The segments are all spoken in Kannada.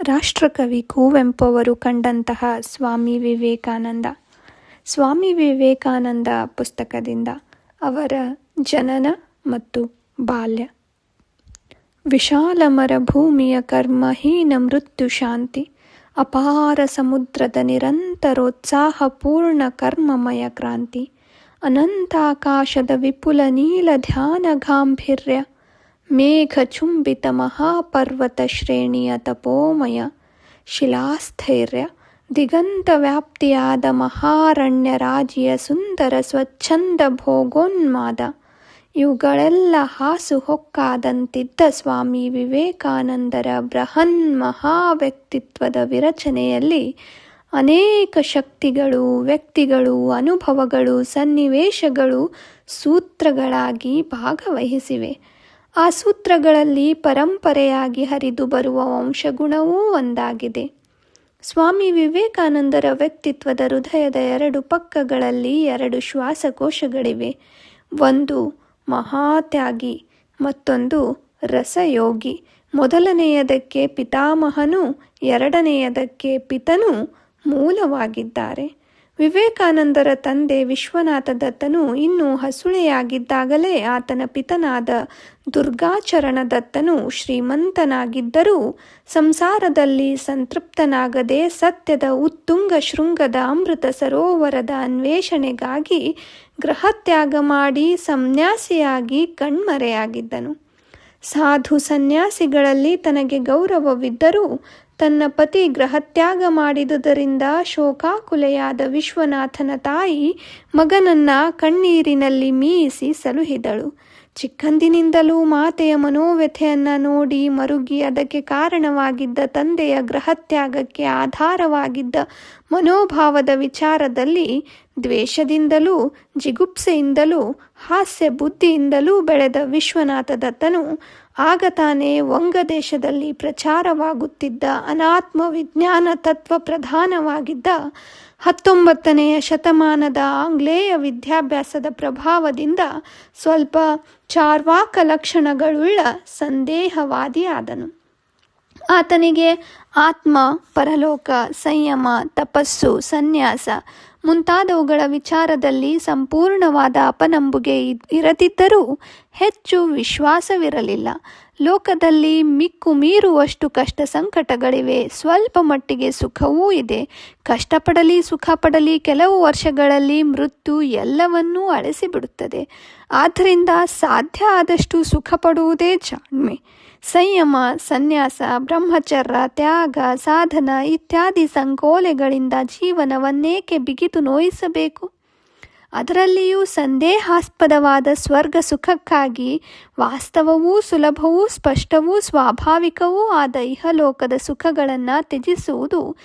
ರಾಷ್ಟ್ರಕವಿ ಕುವೆಂಪು ಅವರು ಕಂಡಂತಹ ಸ್ವಾಮಿ ವಿವೇಕಾನಂದ. ಸ್ವಾಮಿ ವಿವೇಕಾನಂದ ಪುಸ್ತಕದಿಂದ ಅವರ ಜನನ ಮತ್ತು ಬಾಲ್ಯ. ವಿಶಾಲ ಮರಭೂಮಿಯ ಕರ್ಮಹೀನ ಮೃತ್ಯು ಶಾಂತಿ, ಅಪಾರ ಸಮುದ್ರದ ನಿರಂತರೋತ್ಸಾಹಪೂರ್ಣ ಕರ್ಮಮಯ ಕ್ರಾಂತಿ, ಅನಂತಾಕಾಶದ ವಿಪುಲ ನೀಲ ಧ್ಯಾನ ಗಾಂಭೀರ್ಯ ಮೇಘಚುಂಬಿತ ಮಹಾಪರ್ವತ ಶ್ರೇಣಿಯ ತಪೋಮಯ ಶಿಲಾಸ್ಥೈರ್ಯ ದಿಗಂತ ವ್ಯಾಪ್ತಿಯಾದ ಮಹಾರಣ್ಯ ರಾಜಿಯ ಸುಂದರ ಸ್ವಚ್ಛಂದ ಭೋಗೋನ್ಮಾದ, ಇವುಗಳೆಲ್ಲ ಹಾಸುಹೊಕ್ಕಾದಂತಿದ್ದ ಸ್ವಾಮಿ ವಿವೇಕಾನಂದರ ಬೃಹನ್ ಮಹಾವ್ಯಕ್ತಿತ್ವದ ವಿರಚನೆಯಲ್ಲಿ ಅನೇಕ ಶಕ್ತಿಗಳು, ವ್ಯಕ್ತಿಗಳು, ಅನುಭವಗಳು, ಸನ್ನಿವೇಶಗಳು ಸೂತ್ರಗಳಾಗಿ ಭಾಗವಹಿಸಿವೆ. ಆ ಸೂತ್ರಗಳಲ್ಲಿ ಪರಂಪರೆಯಾಗಿ ಹರಿದು ಬರುವ ವಂಶಗುಣವೂ ಒಂದಾಗಿದೆ. ಸ್ವಾಮಿ ವಿವೇಕಾನಂದರ ವ್ಯಕ್ತಿತ್ವದ ಹೃದಯದ ಎರಡು ಪಕ್ಕಗಳಲ್ಲಿ ಎರಡು ಶ್ವಾಸಕೋಶಗಳಿವೆ. ಒಂದು ಮಹಾತ್ಯಾಗಿ, ಮತ್ತೊಂದು ರಸಯೋಗಿ. ಮೊದಲನೆಯದಕ್ಕೆ ಪಿತಾಮಹನು, ಎರಡನೆಯದಕ್ಕೆ ಪಿತನು ಮೂಲವಾಗಿದ್ದಾರೆ. ವಿವೇಕಾನಂದರ ತಂದೆ ವಿಶ್ವನಾಥ ದತ್ತನು ಇನ್ನೂ ಹಸುಳೆಯಾಗಿದ್ದಾಗಲೇ ಆತನ ಪಿತನಾದ ದುರ್ಗಾಚರಣ ದತ್ತನು ಶ್ರೀಮಂತನಾಗಿದ್ದರೂ ಸಂಸಾರದಲ್ಲಿ ಸಂತೃಪ್ತನಾಗದೆ ಸತ್ಯದ ಉತ್ತುಂಗ ಶೃಂಗದ ಅಮೃತ ಸರೋವರದ ಅನ್ವೇಷಣೆಗಾಗಿ ಗೃಹತ್ಯಾಗ ಮಾಡಿ ಸಂನ್ಯಾಸಿಯಾಗಿ ಕಣ್ಮರೆಯಾಗಿದ್ದನು. ಸಾಧು ಸನ್ಯಾಸಿಗಳಲ್ಲಿ ತನಗೆ ಗೌರವವಿದ್ದರೂ ತನ್ನ ಪತಿ ಗ್ರಹತ್ಯಾಗ ಮಾಡಿದುದರಿಂದ ಶೋಕಾಕುಲೆಯಾದ ವಿಶ್ವನಾಥನ ತಾಯಿ ಮಗನನ್ನ ಕಣ್ಣೀರಿನಲ್ಲಿ ಮೀಯಿಸಿ ಸಲುಹಿದಳು. ಚಿಕ್ಕಂದಿನಿಂದಲೂ ಮಾತೆಯ ಮನೋವ್ಯಥೆಯನ್ನು ನೋಡಿ ಮರುಗಿ ಅದಕ್ಕೆ ಕಾರಣವಾಗಿದ್ದ ತಂದೆಯ ಗ್ರಹತ್ಯಾಗಕ್ಕೆ ಆಧಾರವಾಗಿದ್ದ ಮನೋಭಾವದ ವಿಚಾರದಲ್ಲಿ ದ್ವೇಷದಿಂದಲೂ, ಜಿಗುಪ್ಸೆಯಿಂದಲೂ ಹಾಸ್ಯ ಬುದ್ಧಿಯಿಂದಲೂ ಬೆಳೆದ ವಿಶ್ವನಾಥ ದತ್ತನು ಆಗ ತಾನೇ ವಂಗದೇಶದಲ್ಲಿ ಪ್ರಚಾರವಾಗುತ್ತಿದ್ದ ಅನಾತ್ಮ ವಿಜ್ಞಾನ ತತ್ವ ಪ್ರಧಾನವಾಗಿದ್ದ ಹತ್ತೊಂಬತ್ತನೆಯ ಶತಮಾನದ ಆಂಗ್ಲೇಯ ವಿದ್ಯಾಭ್ಯಾಸದ ಪ್ರಭಾವದಿಂದ ಸ್ವಲ್ಪ ಚಾರ್ವಾಕ ಲಕ್ಷಣಗಳುಳ್ಳ ಸಂದೇಹವಾದಿಯಾದನು. ಆತನಿಗೆ ಆತ್ಮ, ಪರಲೋಕ, ಸಂಯಮ, ತಪಸ್ಸು, ಸನ್ಯಾಸ ಮುಂತಾದವುಗಳ ವಿಚಾರದಲ್ಲಿ ಸಂಪೂರ್ಣವಾದ ಅಪನಂಬುಗೆ ಇರದಿದ್ದರೂ ಹೆಚ್ಚು ವಿಶ್ವಾಸವಿರಲಿಲ್ಲ. ಲೋಕದಲ್ಲಿ ಮಿಕ್ಕು ಮೀರುವಷ್ಟು ಕಷ್ಟ ಸಂಕಟಗಳಿವೆ. ಸ್ವಲ್ಪ ಮಟ್ಟಿಗೆ ಸುಖವೂ ಇದೆ. ಕಷ್ಟಪಡಲಿ ಸುಖ ಪಡಲಿ ಕೆಲವು ವರ್ಷಗಳಲ್ಲಿ ಮೃತ್ಯು ಎಲ್ಲವನ್ನೂ ಅಳಿಸಿಬಿಡುತ್ತದೆ. ಆದ್ದರಿಂದ ಸಾಧ್ಯ ಆದಷ್ಟು ಸುಖ ಪಡುವುದೇ ಜಾಣ್ಮೆ. ಸಂಯಮ, ಸನ್ಯಾಸ, ಬ್ರಹ್ಮಚರ್ಯ, ತ್ಯಾಗ, ಸಾಧನ ಇತ್ಯಾದಿ ಸಂಕೋಲೆಗಳಿಂದ ಜೀವನವನ್ನೇಕೆ ಬಿಗಿದು ನೋಯಿಸಬೇಕು? ಅದರಲ್ಲಿಯೂ ಸಂದೇಹಾಸ್ಪದವಾದ ಸ್ವರ್ಗ ಸುಖಕ್ಕಾಗಿ ವಾಸ್ತವವೂ ಸುಲಭವೂ ಸ್ಪಷ್ಟವೂ ಸ್ವಾಭಾವಿಕವೂ ಆದ ಇಹಲೋಕದ ಸುಖಗಳನ್ನು ತ್ಯಜಿಸುವುದು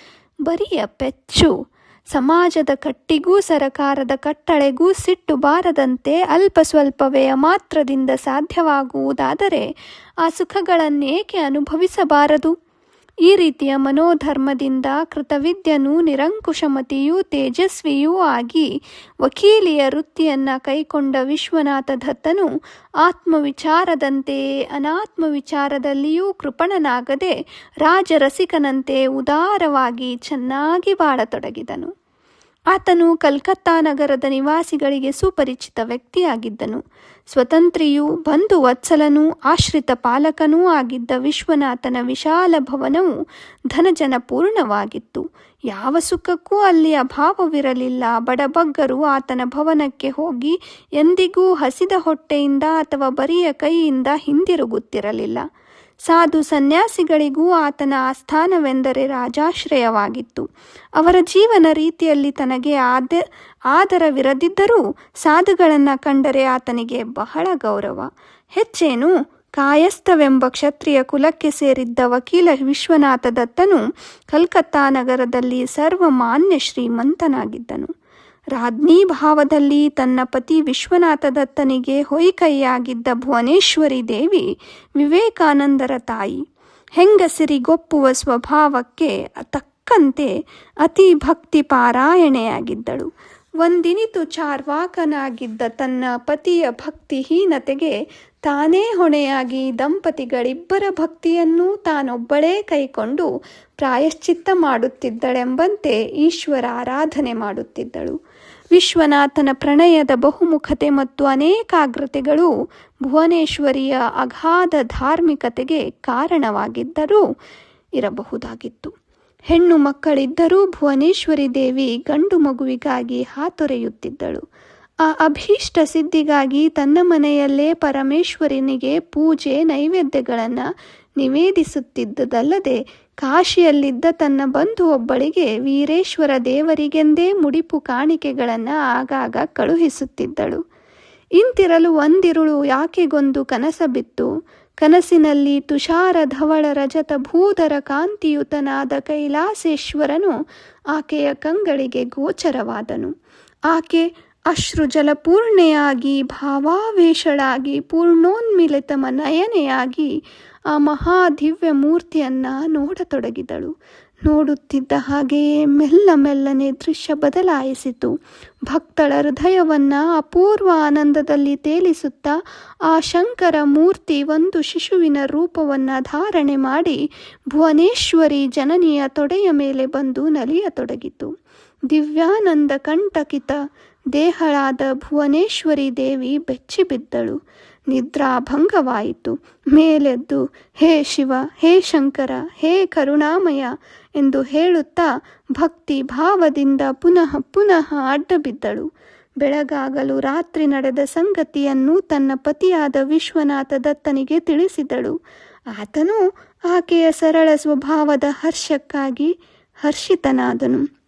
ಬರಿಯ ಪೆಚ್ಚು. ಸಮಾಜದ ಕಟ್ಟಿಗೂ ಸರಕಾರದ ಕಟ್ಟಳೆಗೂ ಸಿಟ್ಟು ಬಾರದಂತೆ ಅಲ್ಪ ಸ್ವಲ್ಪವೇ ಮಾತ್ರದಿಂದ ಸಾಧ್ಯವಾಗುವುದಾದರೆ ಆ ಸುಖಗಳನ್ನೇಕೆ ಅನುಭವಿಸಬಾರದು? ಈ ರೀತಿಯ ಮನೋಧರ್ಮದಿಂದ ಕೃತವಿದ್ಯನು ನಿರಂಕುಶಮತಿಯೂ ತೇಜಸ್ವಿಯೂ ಆಗಿ ವಕೀಲಿಯ ವೃತ್ತಿಯನ್ನು ಕೈಕೊಂಡ ವಿಶ್ವನಾಥ ದತ್ತನು ಆತ್ಮವಿಚಾರದಂತೆಯೇ ಅನಾತ್ಮ ವಿಚಾರದಲ್ಲಿಯೂ ಕೃಪಣನಾಗದೆ ರಾಜರಸಿಕನಂತೆ ಉದಾರವಾಗಿ ಚೆನ್ನಾಗಿ ಬಾಳತೊಡಗಿದನು. ಆತನು ಕಲ್ಕತ್ತಾ ನಗರದ ನಿವಾಸಿಗಳಿಗೆ ಸುಪರಿಚಿತ ವ್ಯಕ್ತಿಯಾಗಿದ್ದನು. ಸ್ವತಂತ್ರಿಯು, ಬಂಧು ವತ್ಸಲನೂ, ಆಶ್ರಿತ ಪಾಲಕನೂ ಆಗಿದ್ದ ವಿಶ್ವನಾಥನ ವಿಶಾಲ ಭವನವು ಧನಜನಪೂರ್ಣವಾಗಿತ್ತು ಯಾವ ಸುಖಕ್ಕೂ ಅಲ್ಲಿ ಅಭಾವವಿರಲಿಲ್ಲ. ಬಡಬಗ್ಗರು ಆತನ ಭವನಕ್ಕೆ ಹೋಗಿ ಎಂದಿಗೂ ಹಸಿದ ಹೊಟ್ಟೆಯಿಂದ ಅಥವಾ ಬರಿಯ ಕೈಯಿಂದ ಹಿಂದಿರುಗುತ್ತಿರಲಿಲ್ಲ. ಸಾಧು ಸನ್ಯಾಸಿಗಳಿಗೂ ಆತನ ಆಸ್ಥಾನವೆಂದರೆ ರಾಜಾಶ್ರಯವಾಗಿತ್ತು. ಅವರ ಜೀವನ ರೀತಿಯಲ್ಲಿ ತನಗೆ ಆದ, ಆದರವಿರದಿದ್ದರೂ ಸಾಧುಗಳನ್ನು ಕಂಡರೆ ಆತನಿಗೆ ಬಹಳ ಗೌರವ. ಹೆಚ್ಚೇನು, ಕಾಯಸ್ಥವೆಂಬ ಕ್ಷತ್ರಿಯ ಕುಲಕ್ಕೆ ಸೇರಿದ್ದ ವಕೀಲ ವಿಶ್ವನಾಥ ದತ್ತನು ಕಲ್ಕತ್ತಾ ನಗರದಲ್ಲಿ ಸರ್ವಮಾನ್ಯ ಶ್ರೀಮಂತನಾಗಿದ್ದನು. ರಾಜ್ಞೀ ಭಾವದಲ್ಲಿ ತನ್ನ ಪತಿ ವಿಶ್ವನಾಥ ದತ್ತನಿಗೆ ಹೊಯ್ಕೈಯಾಗಿದ್ದ ಭುವನೇಶ್ವರಿ ದೇವಿ ವಿವೇಕಾನಂದರ ತಾಯಿ. ಹೆಂಗಸಿರಿಗೊಪ್ಪುವ ಸ್ವಭಾವಕ್ಕೆ ತಕ್ಕಂತೆ ಅತಿ ಭಕ್ತಿ ಪಾರಾಯಣೆಯಾಗಿದ್ದಳು. ಒಂದಿನಿತು ಚಾರ್ವಾಕನಾಗಿದ್ದ ತನ್ನ ಪತಿಯ ಭಕ್ತಿಹೀನತೆಗೆ ತಾನೇ ಹೊಣೆಯಾಗಿ ದಂಪತಿಗಳಿಬ್ಬರ ಭಕ್ತಿಯನ್ನೂ ತಾನೊಬ್ಬಳೇ ಕೈಕೊಂಡು ಪ್ರಾಯಶ್ಚಿತ್ತ ಮಾಡುತ್ತಿದ್ದಳೆಂಬಂತೆ ಈಶ್ವರ ಆರಾಧನೆ ಮಾಡುತ್ತಿದ್ದಳು. ವಿಶ್ವನಾಥನ ಪ್ರಣಯದ ಬಹುಮುಖತೆ ಮತ್ತು ಅನೇಕಾಗ್ರತೆಗಳು ಭುವನೇಶ್ವರಿಯ ಅಗಾಧ ಧಾರ್ಮಿಕತೆಗೆ ಕಾರಣವಾಗಿದ್ದರೂ ಇರಬಹುದಾಗಿತ್ತು. ಹೆಣ್ಣು ಮಕ್ಕಳಿದ್ದರೂ ಭುವನೇಶ್ವರಿ ದೇವಿ ಗಂಡು ಮಗುವಿಗಾಗಿ ಹಾತೊರೆಯುತ್ತಿದ್ದಳು. ಆ ಅಭೀಷ್ಟ ಸಿದ್ಧಿಗಾಗಿ ತನ್ನ ಮನೆಯಲ್ಲೇ ಪರಮೇಶ್ವರನಿಗೆ ಪೂಜೆ, ನೈವೇದ್ಯಗಳನ್ನು ನಿವೇದಿಸುತ್ತಿದ್ದುದಲ್ಲದೆ ಕಾಶಿಯಲ್ಲಿದ್ದ ತನ್ನ ಬಂಧು ಒಬ್ಬಳಿಗೆ ವೀರೇಶ್ವರ ದೇವರಿಗೆಂದೇ ಮುಡಿಪು ಕಾಣಿಕೆಗಳನ್ನು ಆಗಾಗ ಕಳುಹಿಸುತ್ತಿದ್ದಳು. ಇಂತಿರಲು ಒಂದಿರುಳು ಯಾಕೆಗೊಂದು ಕನಸ ಬಿತ್ತು? ಕನಸಿನಲ್ಲಿ ತುಷಾರ ಧವಳ ರಜತ ಭೂಧರ ಕಾಂತಿಯುತನಾದ ಕೈಲಾಸೇಶ್ವರನು ಆಕೆಯ ಕಂಗಳಿಗೆ ಗೋಚರವಾದನು. ಆಕೆ ಅಶ್ರುಜಲಪೂರ್ಣೆಯಾಗಿ, ಭಾವಾವೇಶಳಾಗಿ, ಪೂರ್ಣೋನ್ಮಿಲಿತ ನಯನೆಯಾಗಿ ಆ ಮಹಾದಿವ್ಯ ಮೂರ್ತಿಯನ್ನ ನೋಡತೊಡಗಿದಳು. ನೋಡುತ್ತಿದ್ದ ಹಾಗೆಯೇ ಮೆಲ್ಲ ಮೆಲ್ಲನೆ ದೃಶ್ಯ ಬದಲಾಯಿಸಿತು. ಭಕ್ತಳ ಹೃದಯವನ್ನ ಅಪೂರ್ವ ಆನಂದದಲ್ಲಿ ತೇಲಿಸುತ್ತಾ ಆ ಶಂಕರ ಮೂರ್ತಿ ಒಂದು ಶಿಶುವಿನ ರೂಪವನ್ನ ಧಾರಣೆ ಮಾಡಿ ಭುವನೇಶ್ವರಿ ಜನನಿಯ ತೊಡೆಯ ಮೇಲೆ ಬಂದು ನಲಿಯತೊಡಗಿತು. ದಿವ್ಯಾನಂದ ಕಂಟಕಿತ ದೇಹಳಾದ ಭುವನೇಶ್ವರಿ ದೇವಿ ಬೆಚ್ಚಿಬಿದ್ದಳು ನಿದ್ರಾಭಂಗವಾಯಿತು. ಮೇಲೆದ್ದು, ಹೇ ಶಿವ, ಹೇ ಶಂಕರ, ಹೇ ಕರುಣಾಮಯ ಎಂದು ಹೇಳುತ್ತಾ ಭಕ್ತಿ ಭಾವದಿಂದ ಪುನಃ ಪುನಃ ಅಡ್ಡಬಿದ್ದಳು. ಬೆಳಗಾಗಲು ರಾತ್ರಿ ನಡೆದ ಸಂಗತಿಯನ್ನು ತನ್ನ ಪತಿಯಾದ ವಿಶ್ವನಾಥ ದತ್ತನಿಗೆ ತಿಳಿಸಿದಳು. ಆತನು ಆಕೆಯ ಸರಳ ಸ್ವಭಾವದ ಹರ್ಷಕ್ಕಾಗಿ ಹರ್ಷಿತನಾದನು.